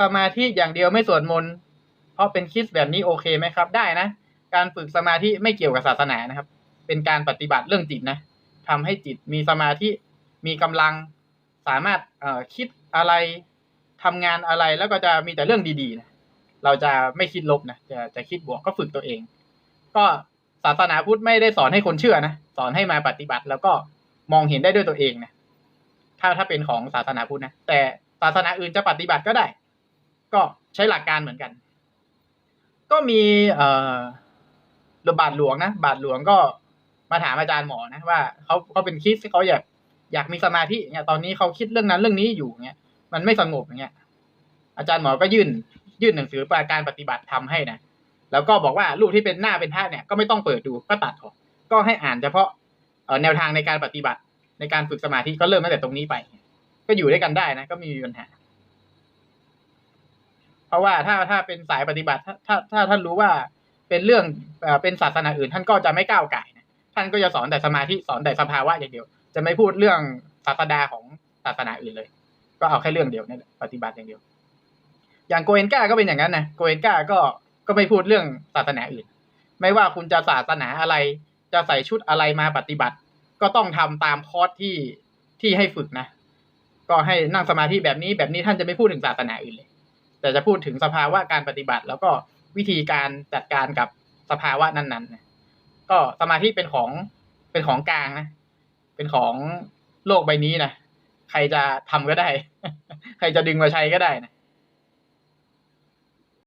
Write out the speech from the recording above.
สมาธิอย่างเดียวไม่สวดมนต์เพราะเป็นคิดแบบนี้โอเคไหมครับ ได้นะ การฝึกสมาธิไม่เกี่ยวกับศาสนานะครับ เป็นการปฏิบัติเรื่องจิตนะทำให้จิตมีสมาธิมีกำลังสามารถเอ่อคิดอะไรทำงานอะไรแล้วก็จะมีแต่เรื่องดีๆนะเราจะไม่คิดลบนะจะจะคิดบวกก็ฝึกตัวเอง ก็ศาสนาพุทธไม่ได้สอนให้คนเชื่อนะสอนให้มาปฏิบัติแล้วก็มองเห็นได้ด้วยตัวเองนะถ้าถ้าเป็นของศาสนาพุทธนะแต่ศาสนาอื่นจะปฏิบัติก็ได้ ก็ใช้หลักการเหมือนกัน ก็มีเอ่อบาทหลวงนะบาทหลวงก็มาถามอาจารย์หมอนะว่าเขาเขาเป็นคริสต์เขาอยากอยากมีสมาธิเนี่ยตอนนี้เขาคิดเรื่องนั้นเรื่องนี้อยู่เนี่ยมันไม่สงบอย่างเงี้ย อาจารย์หมอก็ยื่น ยื่นหนังสือประการปฏิบัติทำให้นะแล้วก็บอกว่ารูปที่เป็นหน้าเป็นท่าเนี่ยก็ไม่ต้องเปิดดูก็ตัดออก ก็ให้อ่านเฉพาะแนวทางในการปฏิบัติในการฝึกสมาธิก็เริ่มตั้งแต่ตรงนี้ไป ก็อยู่ด้วยกันได้นะ ก็ไม่มีปัญหา เพราะว่าถ้าถ้าเป็นสายปฏิบัติถ้าถ้าถ้าท่านรู้ว่าเป็นเรื่องเป็นศาสนาอื่น ท่านก็จะไม่ก้าวไก่นะท่านก็จะสอนแต่สมาธิสอนแต่สภาวะอย่างเดียว จะไม่พูดเรื่องศาสดาของศาสนาอื่นเลย ก็เอาแค่เรื่องเดียวนี่แหละปฏิบัติอย่างเดียว อย่างโกเอนกาก็เป็นอย่างนั้นนะโกเอนกาก็ก็ไม่พูดเรื่องศาสนาอื่น ไม่ว่าคุณจะศาสนาอะไร จะใส่ชุดอะไรมาปฏิบัติ ก็ต้องทำตามคอร์สที่ที่ให้ฝึกนะ ก็ให้นั่งสมาธิแบบนี้แบบนี้ท่านจะไม่พูดถึงศาสนาอื่นเลย แต่จะพูดถึงสภาวะการปฏิบัติ แล้วก็วิธีการจัดการกับสภาวะนั้นๆนะก็สมาธิเป็นของเป็นของกลางนะเป็นของโลกใบนี้นะใครจะทำก็ได้ ใครจะดึงมาใช้ก็ได้นะ